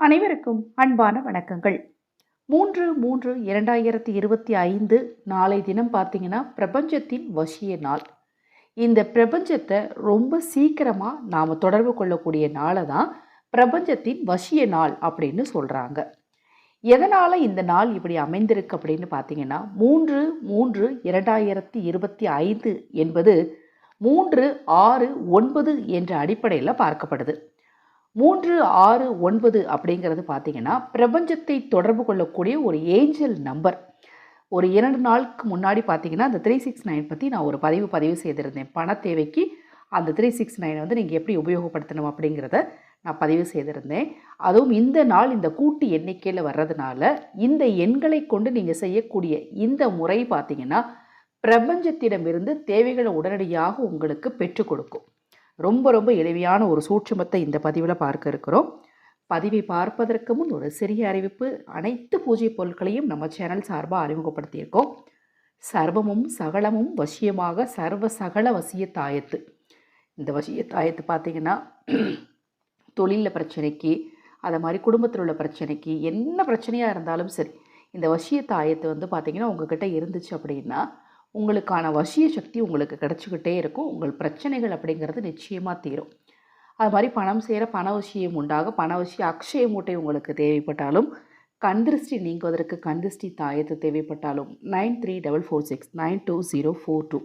அனைவருக்கும் அன்பான வணக்கங்கள். மூன்று மூன்று இரண்டாயிரத்தி இருபத்தி ஐந்து நாளை தினம் பார்த்தீங்கன்னா பிரபஞ்சத்தின் வசிய நாள். இந்த பிரபஞ்சத்தை ரொம்ப சீக்கிரமாக நாம் தொடர்பு கொள்ளக்கூடிய நாளை தான் பிரபஞ்சத்தின் வசிய நாள் அப்படின்னு சொல்கிறாங்க எதனால் இந்த நாள் இப்படி அமைந்திருக்கு அப்படின்னு பார்த்தீங்கன்னா மூன்று மூன்று இரண்டாயிரத்தி இருபத்தி ஐந்து என்பது மூன்று ஆறு ஒன்பது என்ற அடிப்படையில் பார்க்கப்படுது. மூன்று ஆறு ஒன்பது அப்படிங்கிறது பார்த்தீங்கன்னா பிரபஞ்சத்தை தொடர்பு கொள்ளக்கூடிய ஒரு ஏஞ்சல் நம்பர். ஒரு இரண்டு நாளுக்கு முன்னாடி பார்த்தீங்கன்னா அந்த த்ரீ சிக்ஸ் நைன் பற்றி நான் ஒரு பதிவு பதிவு செய்திருந்தேன். பண தேவைக்கு அந்த த்ரீ சிக்ஸ் நைன் வந்து நீங்கள் எப்படி உபயோகப்படுத்தணும் அப்படிங்கிறத நான் பதிவு செய்திருந்தேன். அதுவும் இந்த நாள் இந்த கூட்டு எண்ணிக்கையில் வர்றதுனால இந்த எண்களை கொண்டு நீங்கள் செய்யக்கூடிய இந்த முறை பார்த்தீங்கன்னா பிரபஞ்சத்திடமிருந்து தேவைகளை உடனடியாக உங்களுக்கு பெற்றுக் கொடுக்கும். ரொம்ப ரொம்ப எளிமையான ஒரு சூட்சுமத்தை இந்த பதிவில் பார்க்க இருக்கிறோம். பதிவை பார்ப்பதற்கு முன் ஒரு சிறிய அறிவிப்பு. அனைத்து பூஜை பொருட்களையும் நம்ம சேனல் சார்பாக அறிமுகப்படுத்தியிருக்கோம். சர்வமும் சகலமும் வசியமாக சர்வ சகல வசிய தாயத்து இந்த வசிய தாயத்து பார்த்திங்கன்னா தொழிலில் பிரச்சனைக்கு அதை மாதிரி குடும்பத்தில் உள்ள பிரச்சனைக்கு என்ன பிரச்சனையாக இருந்தாலும் சரி இந்த வசிய தாயத்து வந்து பார்த்திங்கன்னா உங்ககிட்ட இருந்துச்சு அப்படின்னா உங்களுக்கான வசிய சக்தி உங்களுக்கு கிடச்சிக்கிட்டே இருக்கும். உங்கள் பிரச்சனைகள் அப்படிங்கிறது நிச்சயமாக தீரும். அது மாதிரி பணம் சேர பணவசியம் உண்டாக பணவசிய அக்ஷய மூட்டை உங்களுக்கு தேவைப்பட்டாலும் கந்திருஷ்டி நீங்குவதற்கு கந்திருஷ்டி தாயத்து தேவைப்பட்டாலும் nine three double four six nine two zero four two.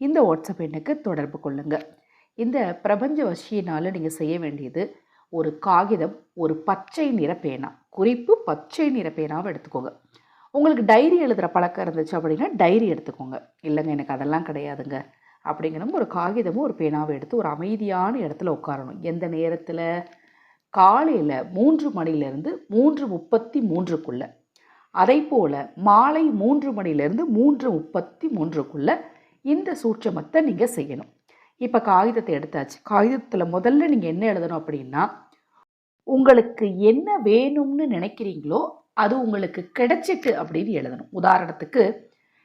இந்த வாட்ஸ்அப் எண்ணுக்கு தொடர்பு கொள்ளுங்கள் இந்த பிரபஞ்ச வசியினால் நீங்கள் செய்ய வேண்டியது ஒரு காகிதம் ஒரு பச்சை நிற பேனா. குறிப்பு பச்சை நிற பேனாவை எடுத்துக்கோங்க. உங்களுக்கு டைரி எழுதுகிற பழக்கம் இருந்துச்சு அப்படின்னா டைரி எடுத்துக்கோங்க. இல்லைங்க எனக்கு அதெல்லாம் கிடையாதுங்க. அப்படிங்கிறோம் ஒரு காகிதமும் ஒரு பேனாவை எடுத்து ஒரு அமைதியான இடத்துல உட்காரணும். எந்த நேரத்தில்? காலையில் மூன்று மணிலேருந்து மூன்று முப்பத்தி மூன்றுக்குள்ளே. அதை போல் மாலை மூன்று மணிலேருந்து மூன்று முப்பத்தி மூன்றுக்குள்ளே இந்த சூட்சமத்தை நீங்கள் செய்யணும். இப்போ காகிதத்தை எடுத்தாச்சு. காகிதத்தில் முதல்ல நீங்கள் என்ன எழுதணும் அப்படின்னா உங்களுக்கு என்ன வேணும்னு நினைக்கிறீங்களோ அது உங்களுக்கு கிடைச்சிட்டு அப்படின்னு எழுதணும். உதாரணத்துக்கு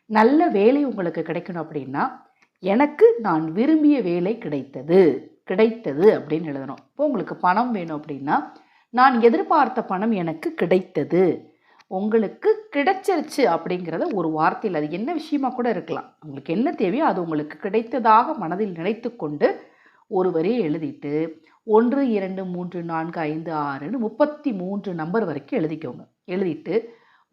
நல்ல வேலை உங்களுக்கு கிடைக்கணும் அப்படின்னா எனக்கு நான் விரும்பிய வேலை கிடைத்தது கிடைத்தது அப்படின்னு எழுதணும். இப்போ உங்களுக்கு பணம் வேணும் அப்படின்னா நான் எதிர்பார்த்த பணம் எனக்கு கிடைத்தது. உங்களுக்கு கிடைச்சிருச்சு அப்படிங்கிறத ஒரு வார்த்தையில் அது என்ன விஷயமா கூட இருக்கலாம். உங்களுக்கு என்ன தேவையோ அது உங்களுக்கு கிடைத்ததாக மனதில் நினைத்து கொண்டு ஒரு வரியை எழுதிட்டு ஒன்று இரண்டு மூன்று நான்கு ஐந்து ஆறுன்னு முப்பத்தி மூன்று நம்பர் வரைக்கும் எழுதிக்கோங்க. எழுதிட்டு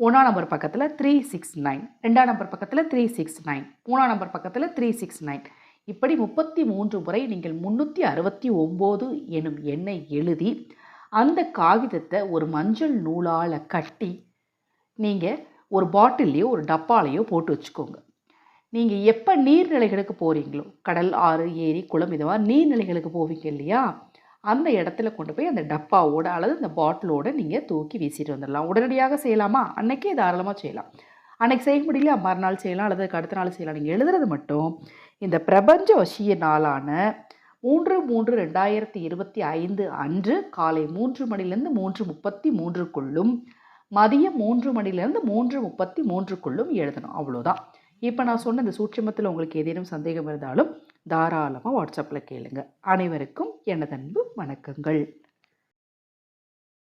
ஒன்றாம் நம்பர் பக்கத்தில் த்ரீ சிக்ஸ் நைன் ரெண்டாம் நம்பர் பக்கத்தில் த்ரீ சிக்ஸ் நைன் மூணாம் நம்பர் பக்கத்தில் த்ரீ சிக்ஸ் நைன் இப்படி முப்பத்தி மூன்று முறை நீங்கள் முந்நூற்றி அறுபத்தி ஒம்பது எனும் எண்ணை எழுதி அந்த காகிதத்தை ஒரு மஞ்சள் நூலால் கட்டி நீங்கள் ஒரு பாட்டில்லையோ ஒரு டப்பாலையோ போட்டு வச்சுக்கோங்க. நீங்கள் எப்போ நீர்நிலைகளுக்கு போகிறீங்களோ கடல் ஆறு ஏரி குளம் இதுவாக நீர்நிலைகளுக்கு போவீங்க இல்லையா? அந்த இடத்துல கொண்டு போய் அந்த டப்பாவோட அல்லது அந்த பாட்டிலோடு நீங்கள் தூக்கி வீசிட்டு வந்துடலாம். உடனடியாக செய்யலாமா? அன்னைக்கே தாராளமாக செய்யலாம். அன்னைக்கு செய்ய முடியல மறுநாள் செய்யலாம் அல்லது அடுத்த நாள் செய்யலாம். நீங்கள் எழுதுறது மட்டும் இந்த பிரபஞ்ச வசிய நாளான மூன்று மூன்று ரெண்டாயிரத்தி இருபத்தி ஐந்து அன்று காலை மூன்று மணிலேருந்து மூன்று முப்பத்தி மூன்றுக்குள்ளும் மதியம் மூன்று மணிலேருந்து மூன்று முப்பத்தி மூன்றுக்குள்ளும் எழுதணும். அவ்வளோதான் இப்போ நான் சொன்ன இந்த சூட்சமத்தில் உங்களுக்கு ஏதேனும் சந்தேகம் இருந்தாலும் தாராளமாக வாட்ஸ்அப்பில் கேளுங்க. அனைவருக்கும் எனதன்பு வணக்கங்கள்.